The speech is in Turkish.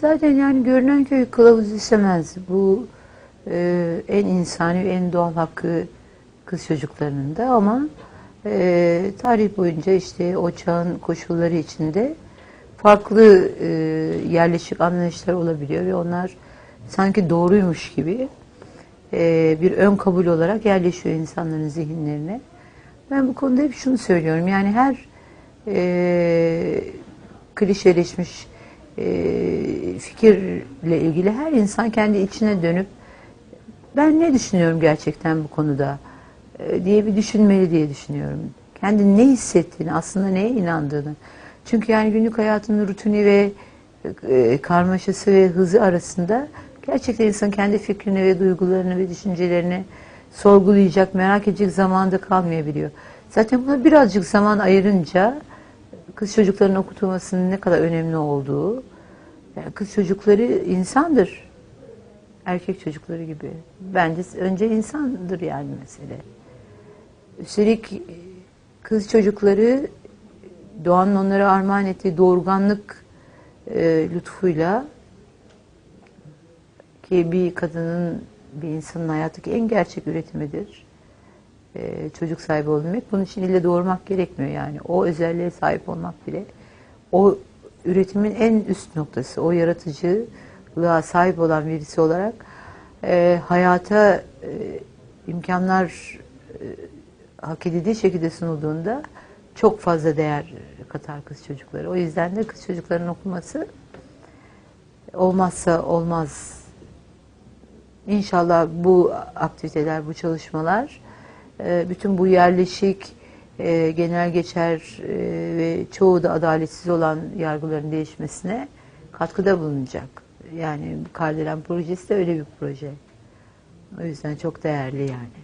Zaten yani görünen köy kılavuz istemez. Bu e, en insani ve en doğal hakkı kız çocuklarının da ama e, tarih boyunca işte o çağın koşulları içinde farklı e, yerleşik anlayışlar olabiliyor ve onlar sanki doğruymuş gibi e, bir ön kabul olarak yerleşiyor insanların zihinlerine. Ben bu konuda hep şunu söylüyorum. Yani her e, klişeleşmiş e, fikirle ilgili her insan kendi içine dönüp ben ne düşünüyorum gerçekten bu konuda e, diye bir düşünmeli diye düşünüyorum. Kendi ne hissettiğini, aslında neye inandığını. Çünkü yani günlük hayatının rutini ve e, karmaşası ve hızı arasında gerçekten insan kendi fikrini ve duygularını ve düşüncelerini sorgulayacak, merak edecek zamanda kalmayabiliyor. Zaten buna birazcık zaman ayırınca kız çocuklarının okutulmasının ne kadar önemli olduğu, yani kız çocukları insandır. Erkek çocukları gibi. Bence önce insandır yani mesele. Üstelik kız çocukları doğanın onlara armağan ettiği doğurganlık e, lütfuyla ki bir kadının, bir insanın hayattaki en gerçek üretimidir. E, çocuk sahibi olabilmek. Bunun için ille doğurmak gerekmiyor yani. O özelliğe sahip olmak bile o üretimin en üst noktası. O yaratıcılığa sahip olan birisi olarak e, hayata e, imkanlar e, hak edildiği şekilde sunulduğunda çok fazla değer katar kız çocukları. O yüzden de kız çocukların okuması olmazsa olmaz. İnşallah bu aktiviteler, bu çalışmalar bütün bu yerleşik, e, genel geçer e, ve çoğu da adaletsiz olan yargıların değişmesine katkıda bulunacak. Yani Kardelen projesi de öyle bir proje. O yüzden çok değerli yani.